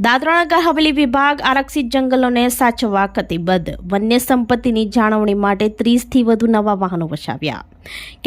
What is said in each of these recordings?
દાદરાનગર હવેલી વિભાગ આરક્ષિત જંગલોને સાચવવા કતિબદ્ધ વન્ય સંપત્તિની જાળવણી માટે ત્રીસથી વધુ નવા વાહનો વસાવ્યા.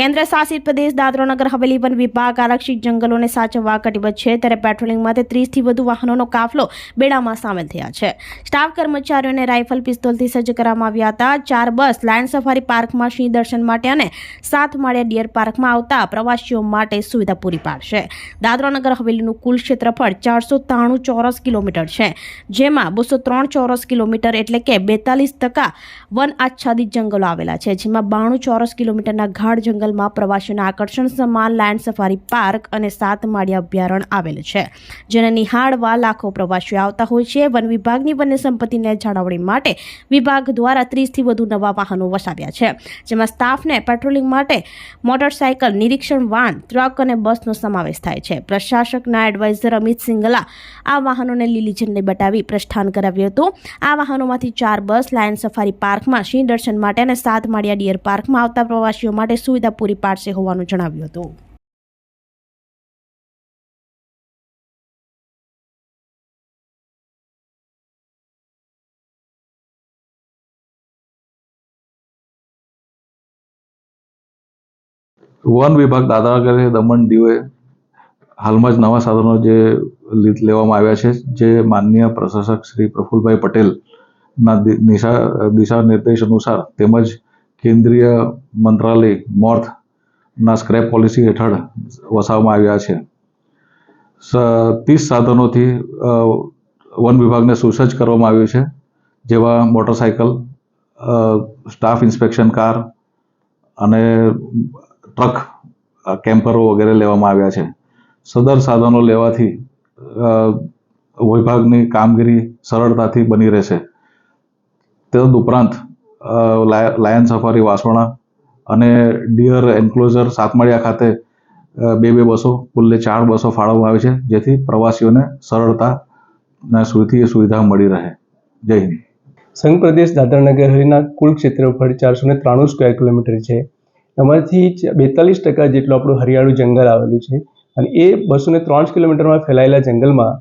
કેન્દ્ર શાસિત પ્રદેશ દાદરાનગર હવેલી વન વિભાગ આરક્ષિત જંગલોને સાચવવા કટિબદ્ધ છે. ત્યારે પેટ્રોલિંગ માટે ત્રીસથી વધુ વાહનોનો કાફલો બેડામાં સામેલ થયા છે. સ્ટાફ કર્મચારીઓને રાઇફલ પિસ્તોલથી સજ્જ કરવામાં આવ્યા હતા. ચાર બસ લાયન સફારી પાર્કમાં સિંહ દર્શન માટે અને સાત માળિયા ડિયર પાર્કમાં આવતા પ્રવાસીઓ માટે સુવિધા પૂરી પાડશે. દાદરાનગર હવેલીનું કુલ ક્ષેત્રફળ ચારસો ત્રાણું ચોરસ કિલોમીટર છે. જેમાં બસો ત્રણ ચોરસ કિલોમીટર એટલે કે બેતાલીસ ટકા વન આચ્છાદિત જંગલો આવેલા છે, જેમાં બાણું ચોરસ કિલોમીટરના ગાઢ જંગલમાં પ્રવાસીઓના આકર્ષણ સમાન લાયન સફારી પાર્ક અને સાત માળિયા અભયારણ્ય આવેલ છે, જેને નિહાળવા લાખો પ્રવાસીઓ આવતા હોય છે. વન વિભાગની વન્ય સંપત્તિને જાળવણી માટે વિભાગ દ્વારા ત્રીસથી વધુ નવા વાહનો વસાવ્યા છે, જેમાં સ્ટાફને પેટ્રોલિંગ માટે મોટરસાયકલ નિરીક્ષણ વાન ટ્રક અને બસનો સમાવેશ થાય છે. પ્રશાસકના એડવાઇઝર અમિત સિંગલા આ વાહનોને લીલી ઝંડી બતાવી પ્રસ્થાન કરાવ્યું હતું. આ વાહનોમાંથી ચાર બસ લાયન સફારી પાર્કમાં સિંહ દર્શન માટે અને સાત માળિયા ડિયર પાર્કમાં આવતા પ્રવાસીઓ માટે સુવિધા પૂરી પાડશે હોવાનું જણાવ્યું હતું. વન વિભાગ દાદરાનગર દમણ દીવે હાલમાં જ નવા સાધનો જે લીધ લેવામાં આવ્યા છે, જે માનનીય પ્રશાસક શ્રી પ્રફુલભાઈ પટેલના દિ- નિશા દિશા નિર્દેશ અનુસાર તેમજ કેન્દ્રીય મંત્રાલય મોર્થના સ્ક્રેપ પોલિસી હેઠળ વસાવવામાં આવ્યા છે. ત્રીસ સાધનોથી વન વિભાગને સુસજ્જ કરવામાં આવ્યું છે જેવા મોટરસાયકલ સ્ટાફ ઇન્સ્પેક્શન કાર અને ટ્રક કેમ્પરો વગેરે લેવામાં આવ્યા છે. સદર સાધનો લેવાથી વિભાગની કામગીરી સરળતાથી બની રહેશે. તદ ઉપરાંત અ, લાય- લાયન સફારી વાસોણા અને ડિયર એન્ક્લોઝર સાતમાળિયા ખાતે બે બે બસો કુલ્લે ચાર બસો ફાળવવામાં આવી છે, જેથી પ્રવાસીઓને સરળતા અને સુથી સુવિધા મળી રહે. જય હિન્દ. સંઘ પ્રદેશ દાદરાનગર હરિના કુલ ક્ષેત્રફળ ચારસો ને ત્રાણું સ્ક્વેર કિલોમીટર છે. એમાંથી બેતાલીસ ટકા જેટલું આપણું હરિયાળું જંગલ આવેલું છે અને એ બસો ને ત્રણ કિલોમીટરમાં ફેલાયેલા જંગલમાં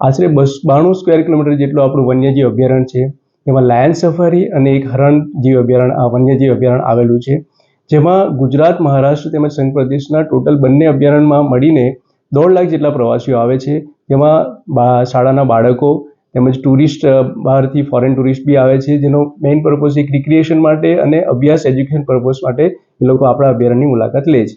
આશરે બસ, બાણું સ્ક્વેર કિલોમીટર જેટલું આપણું વન્યજીવ અભયારણ્ય છે. એમાં લાયન સફારી અને એક હરણ જીવ અભયારણ્ય આ વન્યજીવ અભયારણ્ય આવેલું છે. જેમાં ગુજરાત, મહારાષ્ટ્ર તેમજ સંઘ પ્રદેશના ટોટલ બંને અભયારણ્યમાં મળીને દોઢ લાખ જેટલા પ્રવાસીઓ આવે છે. જેમાં શાળાના બાળકો તેમજ ટુરિસ્ટ બહારથી ફોરેન ટુરિસ્ટ બી આવે છે. જેનો મેઇન પર્પઝ એક રિક્રિએશન માટે અને અભ્યાસ, એજ્યુકેશન પર્પઝ માટે એ લોકો આપણા અભયારણ્યની મુલાકાત લે છે.